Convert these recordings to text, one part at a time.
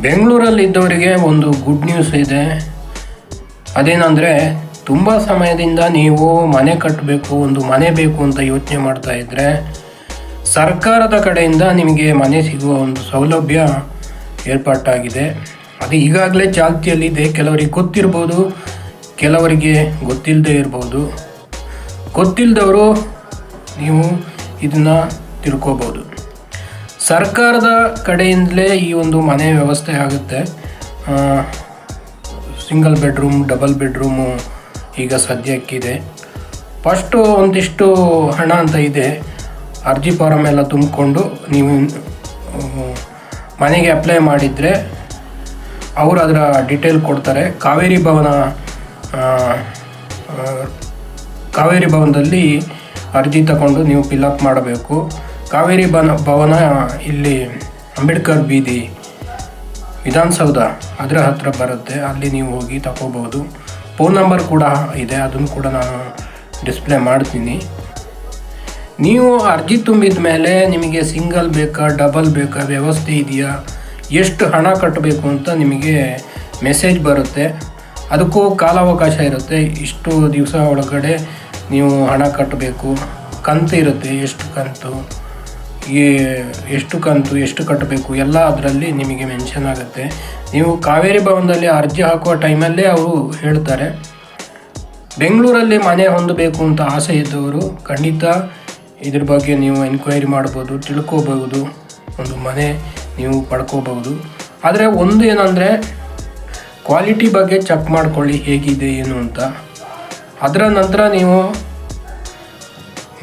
ಬೆಂಗಳೂರಲ್ಲಿದ್ದವರಿಗೆ ಒಂದು good news ಇದೆ. ಅದೇನಂದರೆ, ತುಂಬ ಸಮಯದಿಂದ ನೀವು ಮನೆ ಕಟ್ಟಬೇಕು ಒಂದು ಮನೆ ಬೇಕು ಅಂತ ಯೋಚನೆ ಮಾಡ್ತಾ ಇದ್ದರೆ ಸರ್ಕಾರದ ಕಡೆಯಿಂದ ನಿಮಗೆ ಮನೆ ಸಿಗುವ ಒಂದು ಸೌಲಭ್ಯ ಏರ್ಪಾಟಾಗಿದೆ. ಅದು ಈಗಾಗಲೇ ಚಾಲ್ತಿಯಲ್ಲಿದೆ ಕೆಲವರಿಗೆ ಗೊತ್ತಿರ್ಬೋದು, ಕೆಲವರಿಗೆ ಗೊತ್ತಿಲ್ಲದೆ ಇರ್ಬೋದು. ಗೊತ್ತಿಲ್ಲದವರು ನೀವು ಇದನ್ನು ತಿಳ್ಕೊಬೋದು. ಸರ್ಕಾರದ ಕಡೆಯಿಂದಲೇ ಈ ಒಂದು ಮನೆ ವ್ಯವಸ್ಥೆ ಆಗುತ್ತೆ. ಸಿಂಗಲ್ ಬೆಡ್ರೂಮ್, ಡಬಲ್ ಬೆಡ್ರೂಮು ಈಗ ಸದ್ಯಕ್ಕಿದೆ. ಫಸ್ಟು ಒಂದಿಷ್ಟು ಹಣ ಅಂತ ಇದೆ. ಅರ್ಜಿ ಫಾರಮ್ ಎಲ್ಲ ತುಂಬಿಕೊಂಡು ನೀವು ಮನೆಗೆ ಅಪ್ಲೈ ಮಾಡಿದರೆ ಅವರು ಅದರ ಡೀಟೇಲ್ ಕೊಡ್ತಾರೆ. ಕಾವೇರಿ ಭವನ ಕಾವೇರಿ ಭವನದಲ್ಲಿ ಅರ್ಜಿ ತಗೊಂಡು ನೀವು ಫಿಲ್ ಅಪ್ ಮಾಡಬೇಕು. ಕಾವೇರಿ ಬನ ಭವನ ಇಲ್ಲಿ ಅಂಬೇಡ್ಕರ್ ಬೀದಿ ವಿಧಾನಸೌಧ ಅದರ ಹತ್ರ ಬರುತ್ತೆ. ಅಲ್ಲಿ ನೀವು ಹೋಗಿ ತಗೋಬೋದು ಫೋನ್ ನಂಬರ್ ಕೂಡ ಇದೆ. ಅದನ್ನು ಕೂಡ ನಾನು ಡಿಸ್ಪ್ಲೇ ಮಾಡ್ತೀನಿ. ನೀವು ಅರ್ಜಿ ತುಂಬಿದ ಮೇಲೆ ನಿಮಗೆ ಸಿಂಗಲ್ ಬೇಕಾ, ಡಬಲ್ ಬೇಕಾ, ವ್ಯವಸ್ಥೆ ಇದೆಯಾ? ಎಷ್ಟು ಹಣ ಕಟ್ಟಬೇಕು ಅಂತ ನಿಮಗೆ ಮೆಸೇಜ್ ಬರುತ್ತೆ. ಅದಕ್ಕೂ ಕಾಲಾವಕಾಶ ಇರುತ್ತೆ. ಇಷ್ಟು ದಿವಸ ಒಳಗಡೆ ನೀವು ಹಣ ಕಟ್ಟಬೇಕು. ಕಂತು ಇರುತ್ತೆ. ಎಷ್ಟು ಕಂತು? ಎಷ್ಟು ಕಂತು, ಎಷ್ಟು ಕಟ್ಟಬೇಕು, ಎಲ್ಲ ಅದರಲ್ಲಿ ನಿಮಗೆ ಮೆನ್ಷನ್ ಆಗುತ್ತೆ. ನೀವು ಕಾವೇರಿ ಭವನದಲ್ಲಿ ಅರ್ಜಿ ಹಾಕುವ ಟೈಮಲ್ಲೇ ಅವರು ಹೇಳ್ತಾರೆ. ಬೆಂಗಳೂರಲ್ಲಿ ಮನೆ ಹೊಂದಬೇಕು ಅಂತ ಆಸೆ ಇದ್ದವರು ಖಂಡಿತ ಇದ್ರ ಬಗ್ಗೆ ನೀವು ಎನ್ಕ್ವೈರಿ ಮಾಡ್ಬೋದು ತಿಳ್ಕೋಬಹುದು ಒಂದು ಮನೆ ನೀವು ಪಡ್ಕೋಬಹುದು ಆದರೆ ಒಂದು ಏನಂದರೆ ಕ್ವಾಲಿಟಿ ಬಗ್ಗೆ ಚೆಕ್ ಮಾಡ್ಕೊಳ್ಳಿ ಹೇಗಿದೆ, ಏನು ಅಂತ. ಅದರ ನಂತರ ನೀವು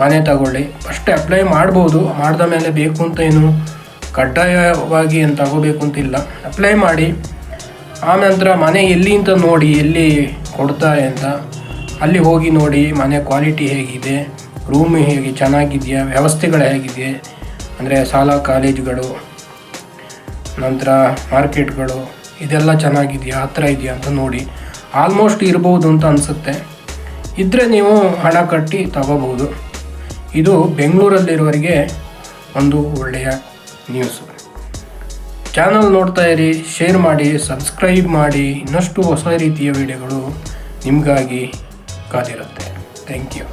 ಮನೆ ತಗೊಳ್ಳಿ. ಫಸ್ಟ್ ಅಪ್ಲೈ ಮಾಡ್ಬೋದು. ಮಾಡಿದ ಮೇಲೆ ಬೇಕು ಅಂತ ಏನು ಕಡ್ಡಾಯವಾಗಿ ಏನು ತಗೋಬೇಕು ಅಂತಿಲ್ಲ ಅಪ್ಲೈ ಮಾಡಿ. ಆನಂತರ ಮನೆ ಎಲ್ಲಿ ಅಂತ ನೋಡಿ, ಎಲ್ಲಿ ಕೊಡ್ತಾರೆ ಅಂತ. ಅಲ್ಲಿ ಹೋಗಿ ನೋಡಿ, ಮನೆ ಕ್ವಾಲಿಟಿ ಹೇಗಿದೆ ರೂಮ್ ಹೇಗೆ, ಚೆನ್ನಾಗಿದೆಯಾ, ವ್ಯವಸ್ಥೆಗಳು ಹೇಗಿದೆ. ಅಂದರೆ ಶಾಲಾ, ಕಾಲೇಜುಗಳು, ನಂತರ ಮಾರ್ಕೆಟ್ಗಳು, ಇದೆಲ್ಲ ಚೆನ್ನಾಗಿದೆಯಾ ಹತ್ತಿರ ಇದೆಯಾ ಅಂತ ನೋಡಿ. ಆಲ್ಮೋಸ್ಟ್ ಇರ್ಬೋದು ಅಂತ ಅನಿಸುತ್ತೆ. ಇದ್ದರೆ ನೀವು ಹಣ ಕಟ್ಟಿ ತಗೋಬಹುದು ಇದು ಬೆಂಗಳೂರಲ್ಲಿರುವರಿಗೆ ಒಂದು ಒಳ್ಳೆಯ ನ್ಯೂಸ್ ಚಾನಲ್ ನೋಡ್ತಾ ಇರಿ ಶೇರ್ ಮಾಡಿ ಸಬ್ಸ್ಕ್ರೈಬ್ ಮಾಡಿ, ಇನ್ನಷ್ಟು ಹೊಸ ರೀತಿಯ ವಿಡಿಯೋಗಳು ನಿಮಗಾಗಿ ಕಾದಿರುತ್ತೆ. Thank you